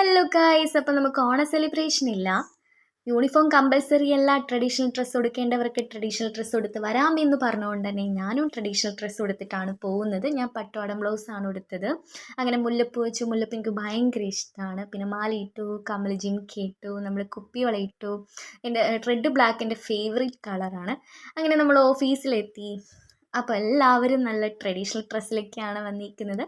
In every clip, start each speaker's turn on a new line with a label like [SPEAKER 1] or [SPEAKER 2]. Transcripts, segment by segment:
[SPEAKER 1] Hello guys അപ്പോൾ നമുക്ക് ഓണ സെലിബ്രേഷൻ ഇല്ല. യൂണിഫോം കമ്പൽസറി അല്ല. ട്രഡീഷണൽ ഡ്രസ്സ് ഉടുക്കേണ്ടവർക്ക് ട്രഡീഷണൽ ഡ്രസ്സ് ഉടുത്ത് എന്ന് പറഞ്ഞുകൊണ്ട് തന്നെ ഞാനും ട്രഡീഷണൽ ഡ്രസ്സ് ഉടുത്തിട്ടാണ് പോകുന്നത്. ഞാൻ പട്ടുവാടം ബ്ലൗസാണ് ഉടുത്തത്. അങ്ങനെ മുല്ലപ്പൂ വെച്ചു. മുല്ലപ്പൂ എനിക്ക് ഭയങ്കര ഇഷ്ടമാണ് പിന്നെ മാല ഇട്ടു കമ്മൽ ജിംകി ഇട്ടു നമ്മൾ കുപ്പിവള ഇട്ടു. എന്റെ റെഡ് ബ്ലാക്ക് എന്റെ ഫേവറേറ്റ് കളറാണ് അങ്ങനെ നമ്മൾ ഓഫീസിലെത്തി അപ്പോൾ എല്ലാവരും നല്ല ട്രഡീഷണൽ ഡ്രസ്സിലൊക്കെയാണ് വന്നിരിക്കുന്നത്.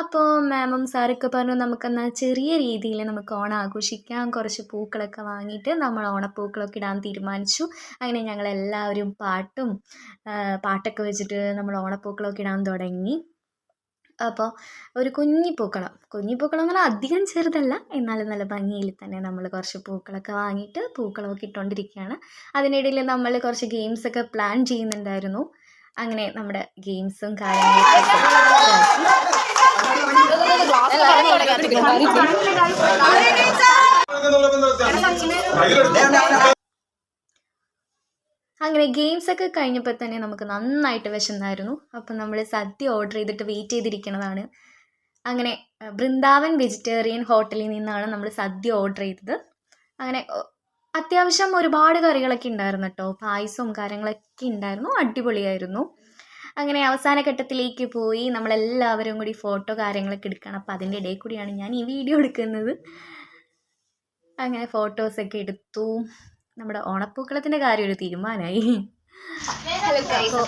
[SPEAKER 1] അപ്പോൾ മാമും സാറൊക്കെ പറഞ്ഞു നമുക്കെന്നാൽ ചെറിയ രീതിയിൽ നമുക്ക് ഓണം ആഘോഷിക്കാം. കുറച്ച് പൂക്കളൊക്കെ വാങ്ങിയിട്ട് നമ്മൾ ഓണപ്പൂക്കളൊക്കെ ഇടാൻ തീരുമാനിച്ചു. അങ്ങനെ ഞങ്ങൾ എല്ലാവരും പാട്ടും പാട്ടൊക്കെ വെച്ചിട്ട് നമ്മൾ ഓണപ്പൂക്കളൊക്കെ ഇടാൻ തുടങ്ങി. അപ്പോൾ ഒരു കുഞ്ഞി പൂക്കളം കുഞ്ഞി പൂക്കളം എന്ന് പറഞ്ഞാൽ അധികം ചെറുതല്ല. എന്നാലും നല്ല ഭംഗിയിൽ തന്നെ നമ്മൾ കുറച്ച് പൂക്കളൊക്കെ വാങ്ങിയിട്ട് പൂക്കളമൊക്കെ ഇട്ടുകൊണ്ടിരിക്കുകയാണ്. അതിനിടയിൽ നമ്മൾ കുറച്ച് ഗെയിംസൊക്കെ പ്ലാൻ ചെയ്യുന്നുണ്ടായിരുന്നു. അങ്ങനെ നമ്മുടെ ഗെയിംസും കാര്യങ്ങളൊക്കെ അങ്ങനെ ഗെയിംസ് ഒക്കെ കഴിഞ്ഞപ്പോൾ തന്നെ നമുക്ക് നന്നായിട്ട് വിശന്നായിരുന്നു. അപ്പം നമ്മൾ സദ്യ ഓർഡർ ചെയ്തിട്ട് വെയിറ്റ് ചെയ്തിരിക്കുന്നതാണ് അങ്ങനെ ബൃന്ദാവൻ വെജിറ്റേറിയൻ ഹോട്ടലിൽ നിന്നാണ് നമ്മൾ സദ്യ ഓർഡർ ചെയ്തത്. അങ്ങനെ അത്യാവശ്യം ഒരുപാട് കറികളൊക്കെ ഉണ്ടായിരുന്നു കേട്ടോ. പായസവും കാര്യങ്ങളൊക്കെ ഉണ്ടായിരുന്നു. അടിപൊളിയായിരുന്നു. അങ്ങനെ അവസാന ഘട്ടത്തിലേക്ക് പോയി. നമ്മളെല്ലാവരും കൂടി ഫോട്ടോ കാര്യങ്ങളൊക്കെ എടുക്കണം അപ്പോൾ അതിന്റെ ഇടയിൽ കൂടിയാണ് ഞാൻ ഈ വീഡിയോ എടുക്കുന്നത്. അങ്ങനെ ഫോട്ടോസൊക്കെ എടുത്തു. നമ്മുടെ ഓണപ്പൂക്കളത്തിന്റെ കാര്യം ഒരു തീരുമാനമായി.
[SPEAKER 2] ഹലോ.